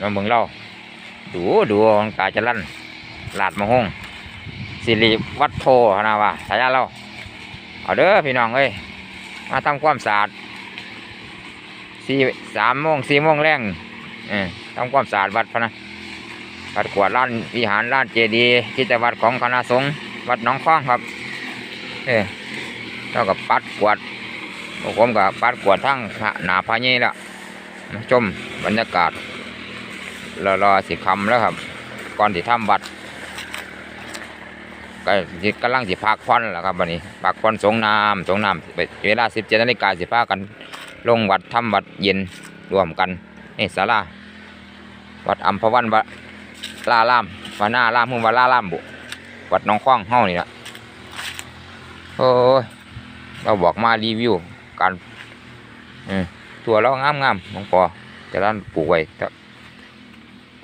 น้องเบิ่งเล่าดูดูองตาจะลั่นลาดมะฮงสิริวัดโพนะว่าสายาเราเอาเด้อพี่น้องเอ้ยมาทำความสะอาดสี่สามโมงสี่โมงแรงเออทำความสะอาดวัดพนะวัดกวดล้านวิหารล้านเจดีย์กิจวัตรของคณะสงฆ์วัดหนองคล้องครับเออแล้วก็ปัดกวดพวกผมกับปัดกวดทั้งหนาพายี่ละชมบรรยากาศ รอรอสิคำแล้วครับ ก่อนที่ทำวัดก็สิกำลังสิพักผ่อนแล้วครับวันนี้พักผ่อนสงน้ำสงน้ำเวลาสิบเจ็ดนาฬิกาสิพากัน ลงวัดทำวัดเย็นรวมกันนี่ศาลาวัดอัมพวันวะลาล่ามวาหน้าล่ามมุ่งวาลาล่ามบุวัดน้องคว้างเฮานี่ละโอ้ยเราบอกมารีวิวการตัวเรางามงามๆหลวงปอจะด้านปลูกไว้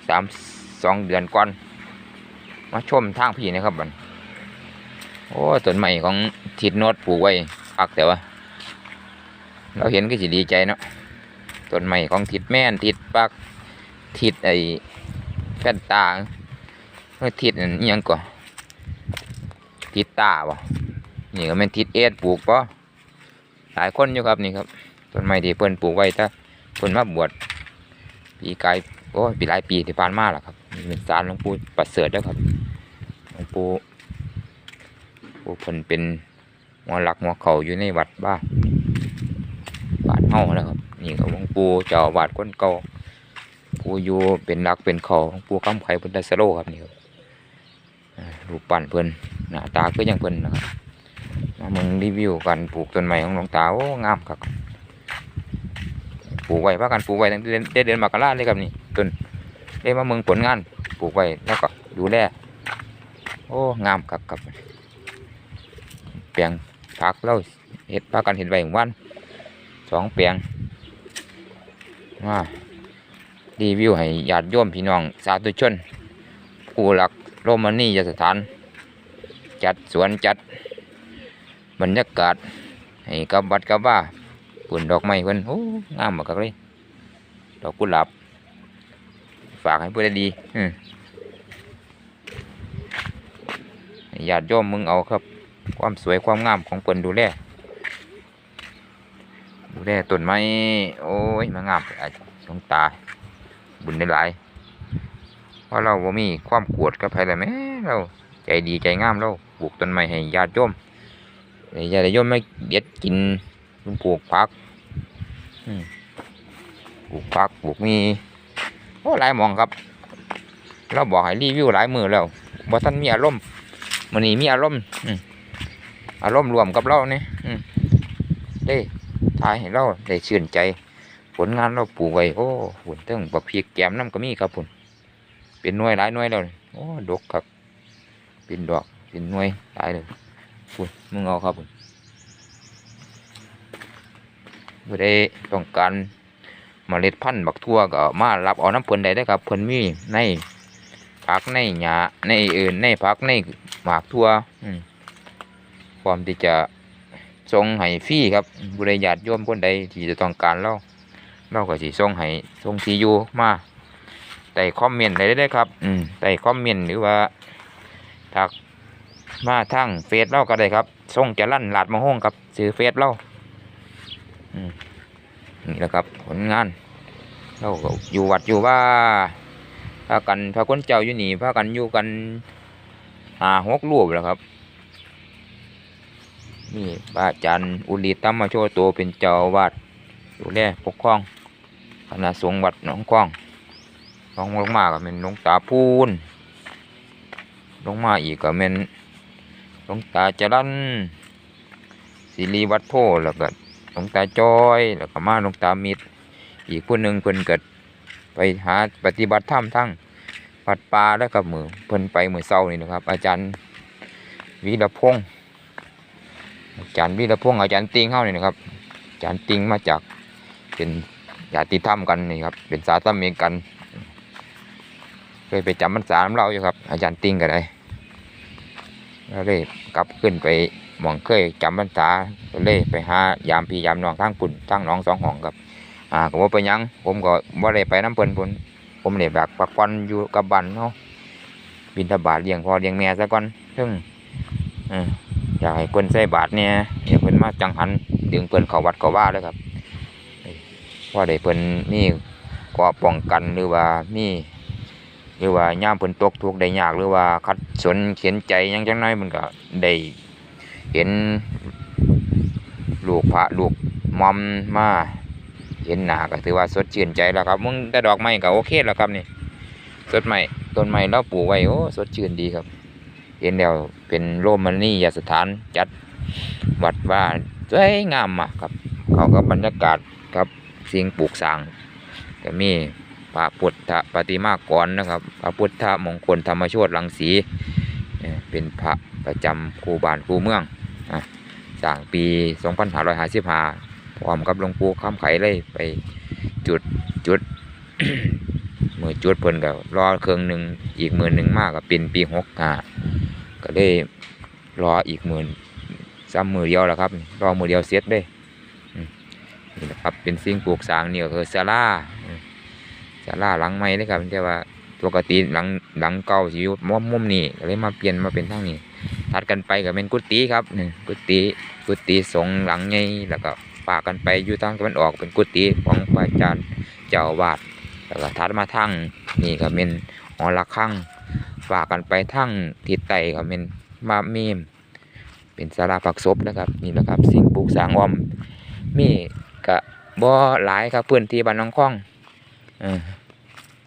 สามสองเดือนก่อน มาชมทางพี่นะครับบันโอ้ต้นใหม่ของทิดโนดปลูกไว้พักแต่ว่า เราเห็นก็สิดีใจเนาะต้นใหม่ของทิดแม่นทิดปักทิดไอ้แฟนตาเฮ้ยทิดอันอิหยังก่อนทิดตาบ่นี่ก็เป็นทิดเอ็ดปลูกปะหลายคนอยู่ครับนี่ครับต้นไม้ที่เพิ่นปลูกไว้ถ้าเพิ่นมาบวชปีกาย โอ้ยปีหลายปีที่ผ่านมาแล้วครับเป็นศาลหลวงปู่ประเสริฐแล้วครับหลวงปู่ปู่เพิ่นเป็นหัวหลักหัวเข่าอยู่ในวัดบ้านบาดเฮาแล้วครับ นี่ก็หลวงปู่เจ้าวาดคนเก่าปู่อยู่เป็นหลักเป็นเขาของปู่คำไข่พุทธสโลครับนี่ครับรูปปั้นเพิ่นหน้าตาก็ยังเพิ่นนะครับมามึงรีวิวกันปลูกต้นไม้ของหลวงตาโอ้งามครับ ปลูกไว้พากันปลูกไว้ตั้งแต่เดือนเดือนมกราเลยครับนี่ต้นได้มาเมืองผลงานปลูกไว้แล้วก็ดูแลโอ้งามครับครับเปลียงผักแล้วเห็ดพากันเห็ดไว้ของวันสองแปลงมารีวิวให้ญาติโยมพี่น้องสาธุชนผู้หลักโรมานียสถาน จัดสวนจัดบรรยากาศให้กับบัดกับว่า ปุ่นดอกไม้เพิ่นโอ้งามมากเลย ดอกกุหลาบฝากให้เพื่อนดีอืมให้ญาติโยมมึงเอาครับ ความสวยความงามของเพิ่นดูแลดูแลต้นไม้โอ้ยมางามไอ้สงตา บุญได้หลายเพราะเราบ่มีความกวดกับใครเลยแหม่เราใจดีใจงามเราปลูกต้นไม้ให้ญาติโยมห้ญาติโยมไม่เด็ดกินปลูกผัก ปลูกผักปลูกมีโอ้หลายมองครับ เราบอกให้รีวิวหลายมือแล้วบ่ท่านมีอารมณ์มันนี้มีอารมณ์อารมณ์รวมกับเราเนี่ยอืมเด้ทายให้เราได้ชื่นใจ ผลงานเราปลูกไว้โอ้ผลตั้งบักพริกแกมน้ำก็มีครับผลเป็นหน่วยหลายหน่วยแล้วโอ้ดกครับเป็นดอกเป็นหน่วยหลายเลยผลมึงเอาครับผล บ่ได้ต้องการเมล็ดพันธุ์บักทั่วก็มารับเอาน้ำเพิ่นได้ด้ครับเพิ่นมีในผักในหญ้าในอื่นในผักในหมากทั่วความที่จะส่งให้ฟรีครับบริญาติโยมคนใดที่จะต้องการเราเราก็สิส่งให้ส่งทีอยู่มาใต้คอมเมนต์ได้เลยครับ อืมใต้คอมเมนต์หรือว่าทักมาทางเฟซเราก็ได้ครับส่งจะลั่นหลาดมะฮงครับซื้อเฟซเรา นี่แหละครับผลงานเราก็อยู่วัดอยู่ว่าพากันพาคนเจ้าอยู่นี่พากันอยู่กันหาหกรูปแล้วครับนี่พระอาจารย์อุลิตัมมาโชโตเป็นเจ้าอาวาดดูแลปกครองคณะสงฆ์วัดหนองคว้างลงลงมาก็เป็นหลวงตาพูนลงมาอีกก็เป็นหลวงตาจรันศิริวัดโพแล้วก็ หลวงตาจอย แล้วก็มาหลวงตามิตร อีกผู้หนึ่งเพิ่นเกิดไปหาปฏิบัติธรรมทั้งวัดป่าแล้วก็มือเพิ่นไปมือเศร้านี่นะครับ อาจารย์วีรพงษ์อาจารย์วีรพงษ์อาจารย์ติงเข้านี่นะครับอาจารย์ติงมาจากเป็นญาติธรรมกันนี่ครับ เป็นสาธมิกกันเคยไปจำพรรษาของเราอยู่ครับ อาจารย์ติงก็ได้ก็เลยกลับขึ้นไป หมองเคยจำพรรษาเลยไปหายามพี่ยามน้องทั้งปุ่นทั้งน้องสองห้องครับ อ่าก็ว่าไปยัง ผมก็บ่าได้ไปน้ำเพิ่นพุ่นผมเนี่ยแบบพักผ่อนอยู่กับบ้านเนาะบินทบาทเลี้ยงพอเลี้ยงแม่ซะก่อนซึ่งอออยากให้เพิ่นใส่บาทเนี่ยเดี๋ยวเพิ่นมาจังหันดึงเพิ่นเข้าวัดเข้าว่าเลยครับว่าได้เพิ่นนี่ก็ป้องกันหรือว่ามีหรือว่าย่ามเพิ่นตกทุกข์ได้ยากหรือว่าขัดสนเขียนใจยังจังน้อยมันก็ได้ เห็น ลูกพระลูกมอมมาเห็นหนาก็ถือว่าสดชื่นใจแล้วครับมึงแต่ดอกไม้ก็โอเคแล้วครับนี่สดไม้ต้นไม้เราปลูกไว้โอ้สดชื่นดีครับ เห็นแล้วเป็นโรมันนี่ยาสถานจัดวัดว่าสวยงามมากครับ เขากับบรรยากาศครับสิ่งปลูกสร้างก็มีพระพุทธปฏิมากรนะครับ พระพุทธมงคลธรรมโชติรังสีเป็นพระประจำคูบานคูเมือง สร้างปี2555พร้อมกับหลวงปู่คำไข่เลยไปจุดจุดมือจุดเพิ่นก็รอเครื่องหนึ่งอีกมือหนึ่งมากก็เป็นปีหกอ่าก็เลยรออีกมือซ้ำมือเดียวแล้วครับ รอมือเดียวเสร็จเลยนี่แหละครับเป็นสิ่งปลูกสร้างนี่ก็คือศาลาอืมศาลาหลังใหม่เลยครับแต่ว่าปกติหลังหลังเก่าสิอยู่มุมมุมนี้ก็เลยมาเปลี่ยนมาเป็นทางนี้ ถัดกันไปก็เป็นกุฏิครับนี่กุฏิกุฏิสงหลังใหญ่แล้วก็ฝากกันไปอยู่ทางตะวันออกเป็นกุฏิของพระอาจารย์เจ้าอาวาดแล้วก็ถัดมาทางนี่ก็เป็นหอระฆังฝากกันไปทางทิศใต้ก็เป็นมามีมเป็นศาลาพักศพนะครับนี่แหละครับ สิ่งปลูกสร้างอ้อมมีก็บ่หลายครับพื้นที่บ้านน้องคองเออ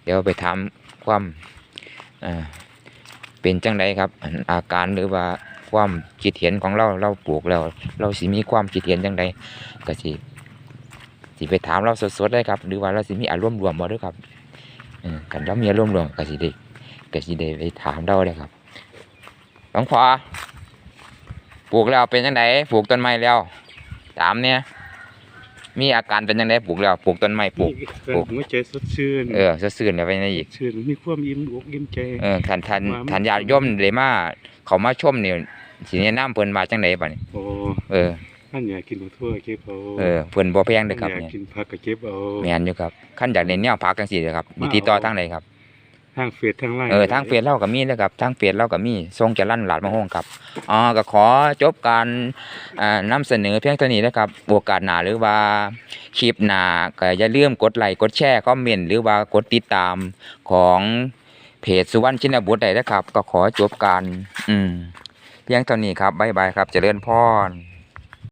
เดี๋ยวไปถามความอ่า เป็นจังไดครับ อาการหรือว่าความคิดเห็นของเราเราปลูกแล้ว เราสิมีความคิดเห็นจังไดก็สิสิไปถามเราสดๆได้ครับ หรือว่าเราสิมีอารมณ์รวมบ่เด้วยครับกันเรามีอารมณ์รวมก็สิได้ก็สิได้ไปถามเราเลยครับหลวงพ่อปลูกแล้วเป็นจังไดปลูกต้นไม้แล้ว ถามเนี่ย มีอาการเป็นจังไดปลูกแล้วปลูกต้นไม้ปลูกเกิดหัวใจสดชื่นเออซื่อๆแล้วไปไหนอีกชื่นมีความอิ่มอกอิ่มใจเออท่านท่านว่ามันท่านญาติโยมได้มาเขามาชมนี่สิแนะนำเพิ่นว่าจังไดบัดนี้โอ้เออท่านอยากกินบักทั่วเก็บเอาเออเพิ่นบ่แพงเด้อครับท่านอยาเนี่ยกกินผักก็เก็บเอาแม่นอยู่ครับคันอยากเน้นแนวผักจังซี่เด้อครับมีมาติดต่อเอาทางใดครับ ทางเฟซทางไลน์เออทางเฟซเราก็มีเด้อครับทางเฟซเราก็มีทรงจะลั่นหลาดมะฮงครับอ๋อก็ขอจบการอ่านำเสนอเพียงเท่านี้นะครับโอกาสหนาหรือว่าคลิปหนาก็อย่าลืมกดไลค์กดแชร์คอมเมนต์หรือว่ากดติดตามของเพจสุวรรณชินบุตรได้นะครับ ก็ขอจบการอืมเพียงเท่านี้ครับบ๊ายบายครับเจริญพร